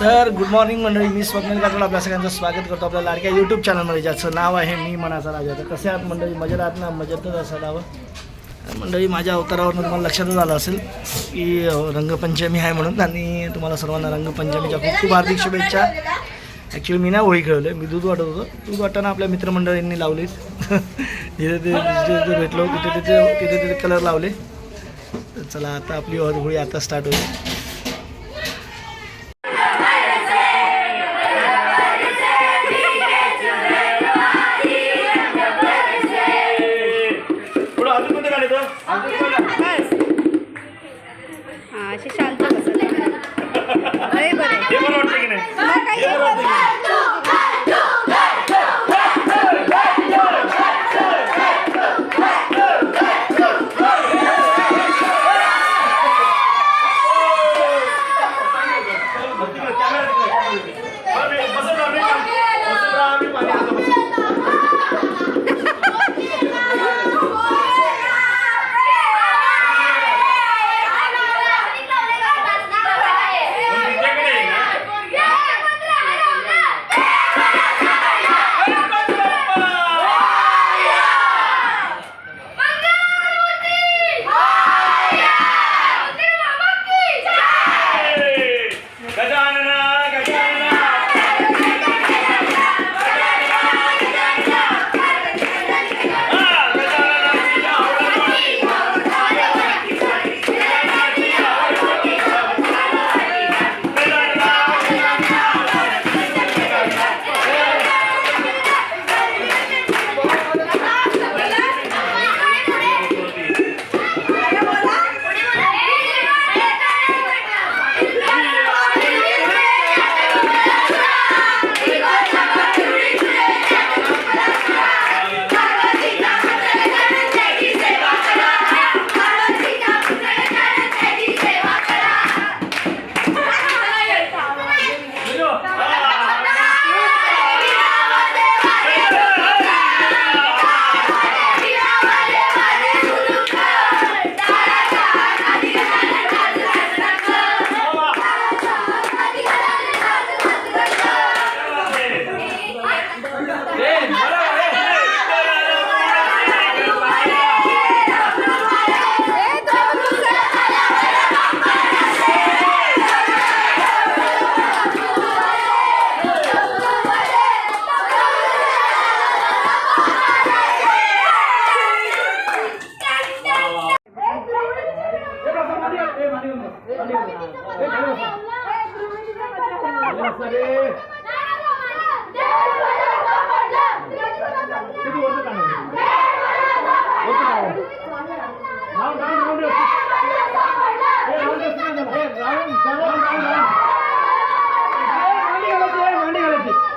तर good morning मंडळी मी स्वप्नील काटोल आपल्या सगळ्यांचं स्वागत करतो आपल्या लाडक्या यूट्यूब चॅनलमध्ये ज्याचं नाव आहे मी मनाचा राजा. तर कसे आहात मंडळी? मजेत आहात ना? मजेतच असायला हवं मंडळी माझ्या अवतारावरून तुम्हाला लक्षातच आलं असेल की रंगपंचमी आहे म्हणून. आणि तुम्हाला सर्वांना रंगपंचमीच्या खूप खूप हार्दिक शुभेच्छा. ॲक्च्युली मी ना होळी खेळलो मी दूध वाटत होतो. दूध वाटताना आपल्या मित्रमंडळींनी लावली. जिथे ते जिथे भेटलो तिथे तिथे तिथे तिथे कलर लावले. तर चला आता आपली होळी आता स्टार्ट होईल.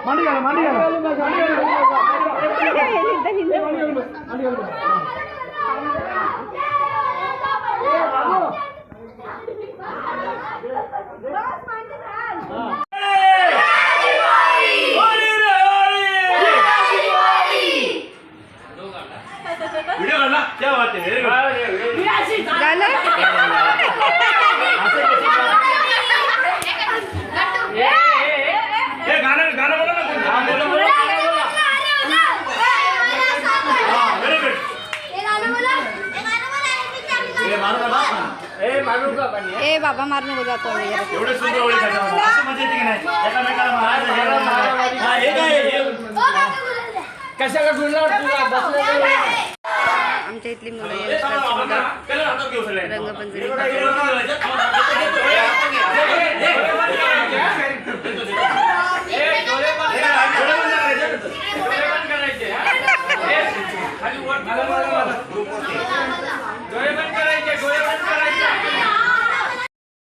மண்டிகளை மண்டிகளை மண்டிகளை மண்டிகளை ए बाबा मार नको जातो आम्ही जरा. एवढे सुंदर होळी खेळतात. असं मजा येते की नाही. एकामेकाला मारायचं, मारायचं. हा, हे काय? आमच्या इथली मुलं. रंगपंचमी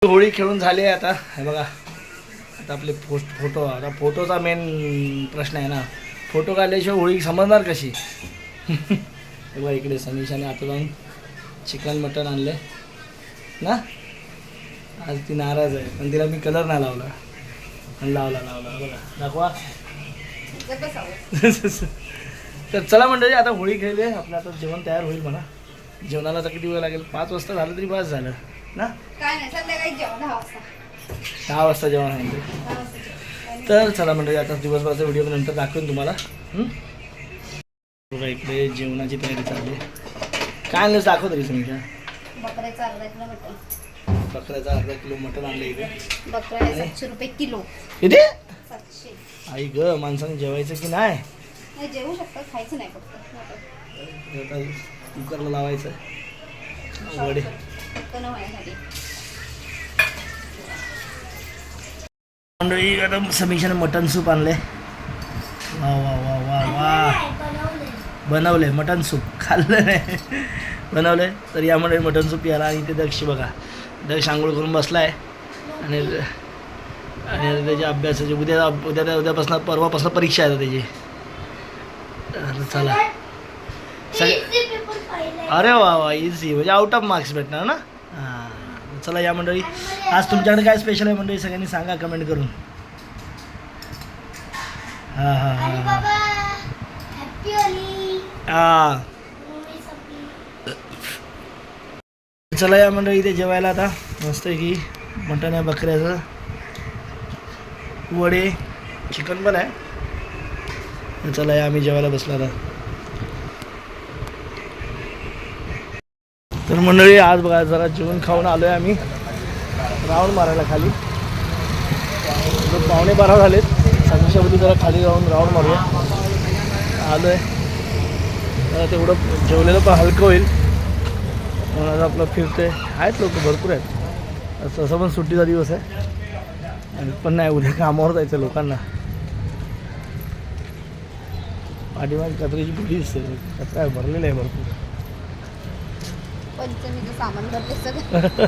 होळी खेळून झाली आहे आता. हे बघा. आता आपले पोस्ट फोटो. आता फोटोचा मेन प्रश्न आहे ना. फोटो काढल्याशिवाय होळी समजणार कशी? हे बघा इकडे सनीशाने आता जाऊन चिकन मटन आणले. ना? आज ती नाराज आहे. पण तिला मी कलर नाही लावला. पण लावला लावला. बघा. दाखवा. तर चला मंडळी आता होळी खेळली आहे आपलं आता जेवण तयार होईल म्हणा. जेवणाला तर किती वेळ लागेल? पाच वाजता झालं तरी पाच झालं. ना? काय नाही संध्याकाळी जेवण दहा वाजता. दहा वाजता जेवण आहे ते तर चला म्हणजे आता दिवसभराचा व्हिडिओ नंतर दाखवेन तुम्हाला? बघा इकडे जेवणाची तयारी चालली काय आणलं दाखव तरी समीक्षा बकऱ्याचं अर्धा किलो मटण. बकऱ्याचा अर्धा किलो मटण आणलं इकडे. सातशे रुपये किलो. किती? सातशे. आई ग माणसाने जेवायचं की नाही? जेवू शकतात खायचं नाही फक्त. कुकरला लावायचं. वडे पटकन मंडळी आता समीक्षाने मटन सूप आणले वा वा वा वा वा. बनवले मटन सूप. खाल्लं नाही. बनवले तर या मंडळी मटन सूप याला आणि ते दक्ष बघा. दक्ष आंघोळ करून बसलाय. आणि आणि आता त्याच्या अभ्यासाची उद्या उद्या उद्यापासून परवापासून परीक्षा आहे त्याची. चला. सगळे अरे वा वा इझी म्हणजे आउट ऑफ मार्क्स भेटणार ना? हां. चला या मंडळी. आज तुमच्याकडे काय स्पेशल आहे मंडळी? सगळ्यांनी सांगा कमेंट करून. हां हां हां हां. हां. चला या मंडळी इथे जेवायला आता. मस्त की मटण आहे बकऱ्याचं. वडे चिकन पण आहे. चला या आम्ही जेवायला बसलो आता. तर मंडळी आज बघा जरा जेवण खाऊन आलो आहे आम्ही. राऊंड मारायला खाली. पावणे बारा झालेत. समीक्षामध्ये जरा खाली जाऊन राऊंड मारूया. आलोय. जरा तेवढं जेवलेलं पण हलकं होईल. म्हणून आज आपलं फिरते आहेत लोक भरपूर आहेत. तसं पण सुट्टीचा दिवस आहे. आणि पण नाही उद्या कामावर जायचं लोकांना. पाठीमागे कचऱ्याची पुढी दिसते. कचरा भरलेला आहे भरपूर. पंचमीचं सामान भरले सगळं.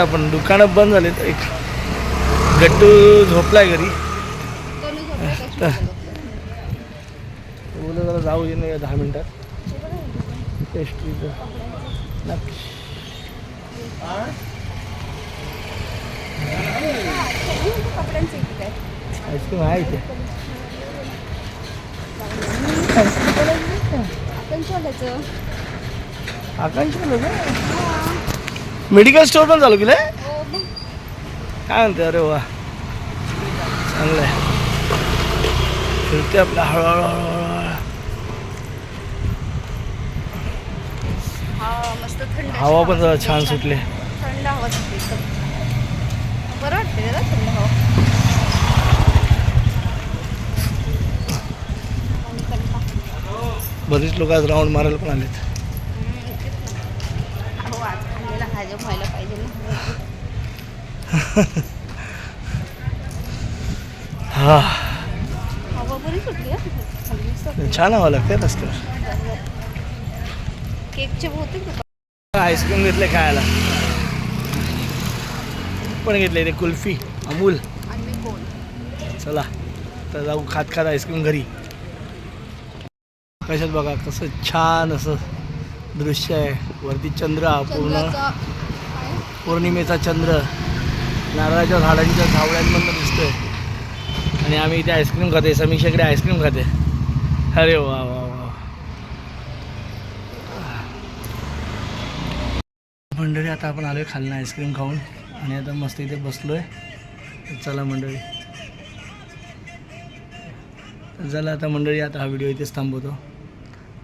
आपण दुकानं बंद झालेत. एक गट्टू झोपलाय घरी? बोललं जरा जाऊ दे ना दहा मिनिटात. पेस्ट्रीचं नक्की. आईस्क्रीम आहे इथे. आपण आकांक्षा मेडिकल स्टोर पण चालू केलं काय म्हणते? अरे वा. चांगलं आहे फिरते आपलं हळूहळू हळूहळू. हवा पण जरा छान सुटली. थंड हवा सुटली एकदम. बरं वाटते जरा थंड हवा. आणि कंटा. बरीच लोक आज राऊंड मारायला पण आलेत हम्म, तेच ना. हो आज हजम व्हायला पाहिजे ना. हा. हवा बरी सुटली हा. खाली मस्त. छान हवा लागते रस्त्यावर. केकचे बहुतेक आईस्क्रीम घेतले खायला. पण घेतले इथे कुल्फी अमूल. चला तर जाऊ खात खात आईस्क्रीम घरी. कशात बघा कसं छान असं दृश्य आहे. वरती चंद्र पूर्ण? पौर्णिमेचा चंद्र नारळाच्या झाडांच्या झावळ्यांमधनं दिसतोय. आणि आम्ही इथे आईस्क्रीम खाते समीक्षाकडे आईस्क्रीम खाते अरे वा वा वा. मंडळी आता आपण आलोय खाल्लं आईस्क्रीम खाऊन. आणि आता मस्त इथे बसलोय. आहे चला मंडळी. चला आता मंडळी आता हा व्हिडिओ इथेच थांबवतो.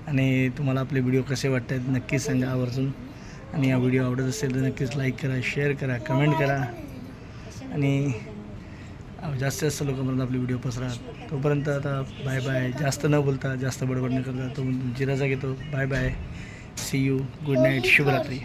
आणि तुम्हाला आपले व्हिडिओ कसे वाटत आहेत नक्कीच सांगा आवर्जून. आणि हा व्हिडिओ आवडत असेल तर नक्कीच लाईक करा शेअर करा कमेंट करा. आणि जास्तीत जास्त लोकांपर्यंत आपले व्हिडिओ पसरा. तोपर्यंत आता बाय बाय जास्त न बोलता जास्त बडबड न करता तो जिराजा घेतो. Bye bye see you good night शुभरात्री.